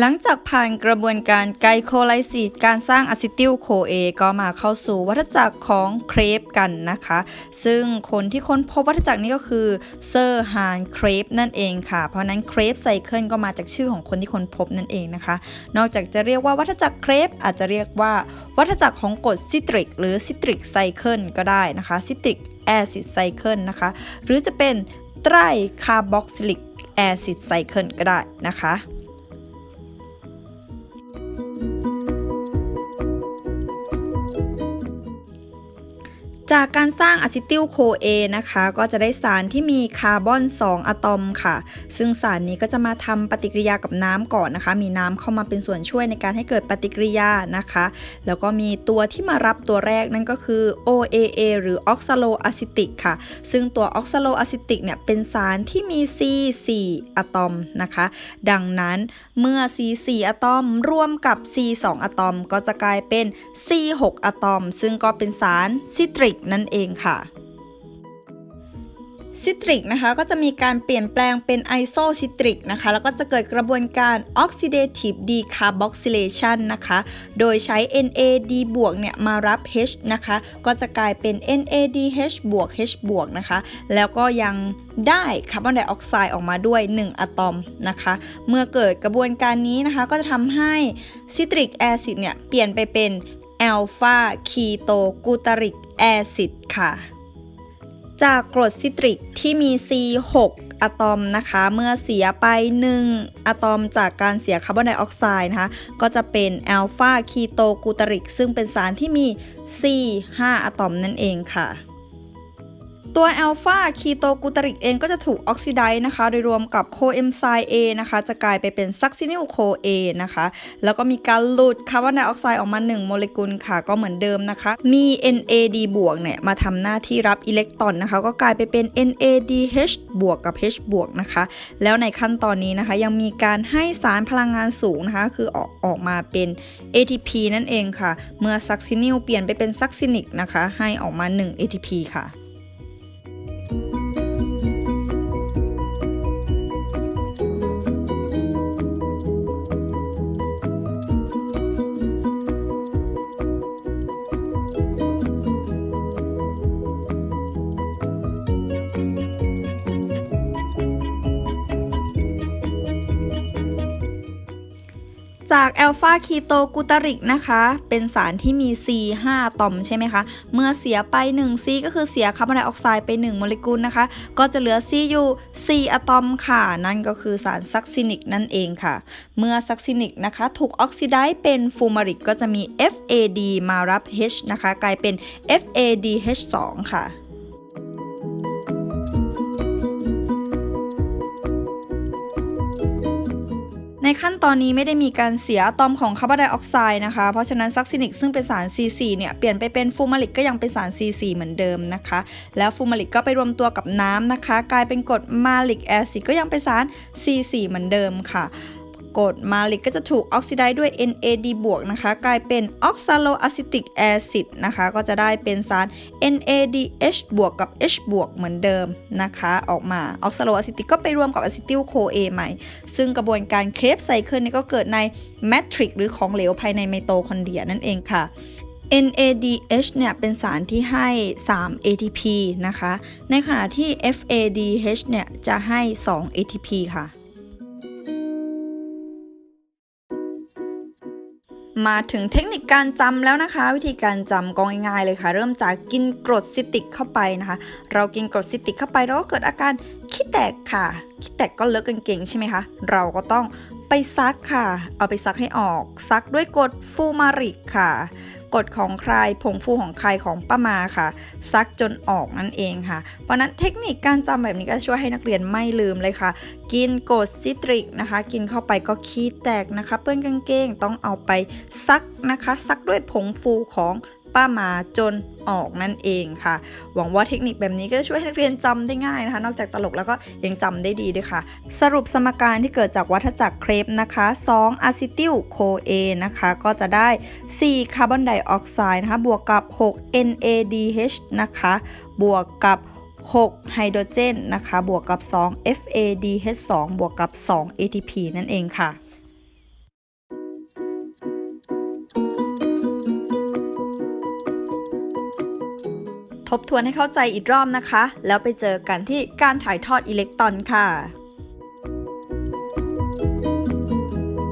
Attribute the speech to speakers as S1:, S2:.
S1: หลังจากผ่านกระบวนการไกลโคไลซิสการสร้างอะซิติลโคเอก็มาเข้าสู่วัฏจักรของเครปกันนะคะ ซึ่งคนที่ค้นพบวัฏจักรนี้ก็คือเซอร์ฮานเครปนั่นเองค่ะ เพราะนั้นเครปไซเคิลก็มาจากชื่อของคนที่ค้นพบนั่นเองนะคะ นอกจากจะเรียกว่าวัฏจักรเครปอาจจะเรียกว่าวัฏจักรของกรดซิตริก หรือซิตริกไซเคิลก็ได้นะคะซิตริกแอซิดไซเคิลนะคะ หรือจะเป็นไตรคาร์บอกซิลิกแอซิดไซเคิลก็ได้นะคะ จากการสร้างอะซิติลโคเอนะคะ ก็จะได้สารที่มีคาร์บอน 2 อะตอมค่ะ ซึ่งสารนี้ก็จะมาทำปฏิกิริยากับน้ำก่อนนะคะ มีน้ำเข้ามาเป็นส่วนช่วยในการให้เกิดปฏิกิริยานะคะ แล้วก็มีตัวที่มารับตัวแรกนั่นก็คือ OAA หรือออกซาโลอะซิติกค่ะ ซึ่งตัวออกซาโลอะซิติกเนี่ยเป็นสารที่มี C4 อะตอมนะคะ ดังนั้นเมื่อ C4 อะตอมร่วมกับ C2 อะตอม ก็จะกลายเป็น C6 อะตอม ซึ่งก็เป็นสารซิตริกนั่นเองค่ะซิตริกนะคะก็จะมีการเปลี่ยนแปลงเป็นไอโซซิตริกนะคะแล้วก็จะเกิดกระบวนการ Oxidative Decarboxylation นะคะ โดยใช้ NAD บวกเนี่ยมารับ H นะคะ ก็จะกลายเป็น NADH บวก H บวกนะคะ แล้วก็ยังได้คาร์บอนไดออกไซด์ออกมาด้วย 1 อะตอมนะคะ เมื่อเกิดกระบวนการนี้นะคะ ก็จะทำให้ซิตริกแอซิดเนี่ยเปลี่ยนไปเป็นแอลฟาคีโตกูตาริก แอซิดค่ะ จากกรดซิตริกที่มี C6 อะตอมนะคะ เมื่อเสียไป 1 อะตอมจากการเสียคาร์บอนไดออกไซด์นะคะ ก็จะเป็นแอลฟาคีโตกูตาริก ซึ่งเป็นสารที่มี C5 อะตอมนั่นเองค่ะ ตัวแอลฟาคีโตกูตริกเองก็จะถูกออกซิไดซ์นะคะ โดยรวมกับโคเอนไซม์ A นะคะ จะกลายไปเป็นซักซินิลโคเอนะคะ แล้วก็มีการหลุดคาร์บอนไดออกไซด์ออกมา 1 โมเลกุลค่ะ ก็เหมือนเดิมนะคะ มี NAD บวกเนี่ย มาทำหน้าที่รับอิเล็กตรอนนะคะ ก็กลายไปเป็น NADH บวกกับ H บวกนะคะ แล้วในขั้นตอนนี้นะคะ ยังมีการให้สารพลังงานสูงนะคะ คือออกออกมาเป็น ATP นั่นเองค่ะ เมื่อซักซินิลเปลี่ยนไปเป็นซักซินิกนะคะ ให้ออกมา 1 ATP ค่ะ จากแอลฟาคีโตกูตาริกนะคะ เป็นสารที่มี C5 อะตอมใช่ไหมคะ เมื่อเสียไป 1 C ก็คือเสียคาร์บอนไดออกไซด์ไป 1 โมเลกุลนะคะ ก็จะเหลือ C อยู่ 4อะตอมค่ะ นั่นก็คือสารซักซินิกนั่นเองค่ะ เมื่อซักซินิกนะคะ ถูกออกซิไดซ์เป็นฟูมาริกก็จะมี FAD มารับ H นะคะ กลายเป็น FADH2 ค่ะ ในขั้นตอนนี้ไม่ได้มีการเสียอะตอมของคาร์บอนไดออกไซด์นะคะ เพราะฉะนั้นซักซินิกซึ่งเป็นสาร C4 เนี่ยเปลี่ยนไปเป็นฟูมาริกก็ยังเป็นสาร C4 เหมือนเดิมนะคะ แล้วฟูมาริกก็ไปรวมตัวกับน้ำนะคะ กลายเป็นกรดมาลิกแอซิดก็ยังเป็นสาร C4 เหมือนเดิมค่ะ กรดมาลิกก็จะถูกออกซิไดซ์ด้วย NAD บวกนะคะ กลายเป็นออกซาโลอะซิติกแอซิดนะคะ ก็จะได้เป็นสาร NADH บวกกับ H บวกเหมือนเดิมนะคะ ออกมาออกซาโลอะซิติกก็ไปรวมกับอะซิติลโคเอใหม่ ซึ่งกระบวนการเครปไซเคิลนี้ก็เกิดในแมทริกหรือของเหลวภายในไมโตคอนเดรียนั่นเองค่ะ NADH เนี่ยเป็นสารที่ให้ 3 ATP นะคะ ในขณะที่ FADH เนี่ยจะให้ 2 ATP ค่ะ มาถึงเทคนิคการจำแล้วนะคะ วิธีการจำก็ง่ายๆเลยค่ะ เริ่มจากกินกรดซิตริกเข้าไปนะคะ เรากินกรดซิตริกเข้าไปเราก็เกิดอาการขี้แตกค่ะขี้แตกก็เลิกกันเก่งใช่ไหมคะ เราก็ต้อง ไปซักค่ะ เอาไปซักให้ออก ซักด้วยกดฟูมาริกค่ะ กดของใครผงฟูของใครของป้ามาค่ะ ซักจนออกนั่นเองค่ะ เพราะนั้นเทคนิคการจำแบบนี้ก็ช่วยให้นักเรียนไม่ลืมเลยค่ะ กินกดซิตริกนะคะ กินเข้าไปก็ขี้แตกนะคะ เปื้อนกางเกงต้องเอาไปซักนะคะ ซักด้วยผงฟูของ ป้ามาจนออกนั่นเองค่ะ หวังว่าเทคนิคแบบนี้ก็ช่วยให้นักเรียนจำได้ง่ายนะคะ นอกจากตลกแล้วก็ยังจำได้ดีด้วยค่ะ สรุปสมการที่เกิดจากวัฏจักรเครปนะคะ2อะซิติลโคเอนะคะ ก็จะได้ 4 คาร์บอนไดออกไซด์นะคะ บวกกับ 6 NADH นะคะ บวกกับ6ไฮโดรเจนนะคะ บวกกับ 2 FADH2 บวกกับ 2 ATP นั่นเองค่ะ ทบทวนให้เข้าใจอีกรอบนะคะ แล้วไปเจอกันที่การถ่ายทอดอิเล็กตรอนค่ะ